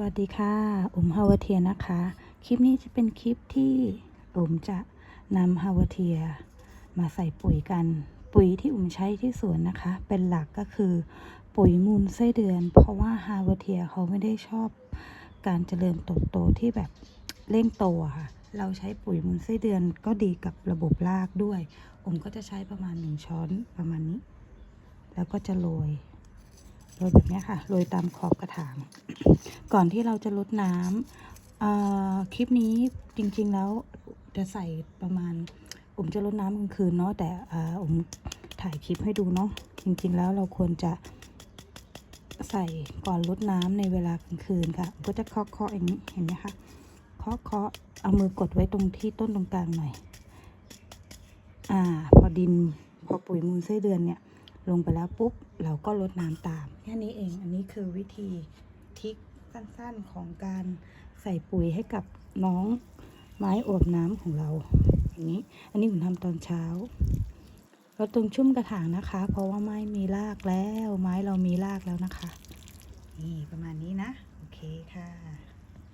วัสดีค่ะอุ๋มฮาวาเทียนะคะ คลิปนี้จะเป็นคลิปที่อุ๋มจะนำฮาวาเทียมาใส่ปุ๋ยกัน ปุ๋ยที่อุ๋มใช้ที่สวนนะคะ เป็นหลักก็คือ ปุ๋ยมูลไส้เดือน เพราะว่าฮาวาเทียเขาไม่ได้ชอบการเจริญเติบโตที่แบบเร่งโตค่ะ เราใช้ปุ๋ยมูลไส้เดือนก็ดีกับระบบรากด้วย อุ๋มก็จะใช้ประมาณหนึ่งช้อนประมาณนี้ แล้วก็จะโรย โรยแบบนี้ค่ะโรยตามขอบกระถาง ก่อนที่เราจะลดน้ำอ่อคลิปนี้จริง ๆแล้วจะใส่ประมาณผมจะลดน้ำกลางคืนเนาะแต่อ่าผมถ่ายคลิปให้ดูเนาะจริง ๆ แล้วเราควรจะใส่ก่อนลดน้ำในเวลากลางคืนค่ะ ก็จะเคาะเคาะอย่างนี้เห็นไหมคะเคาะเคาะเอามือกดไว้ตรงที่ต้นตรงกลางหน่อย อ่า พอดินพอปุ๋ยมูลไส้เดือนเนี่ย ลงไปแล้วปุ๊บ เราก็ลดน้ำตามแค่นี้เองอันนี้คือวิธีทิคสั้นๆของการใส่ปุ๋ยให้กับน้องไม้อบน้ำของเรา อย่างนี้ อันนี้ผมทำตอนเช้า เราตรงชุ่มกระถางนะคะ เพราะว่าไม้มีรากแล้ว ไม้เรามีรากแล้วนะคะ นี่ประมาณนี้นะ โอเคค่ะ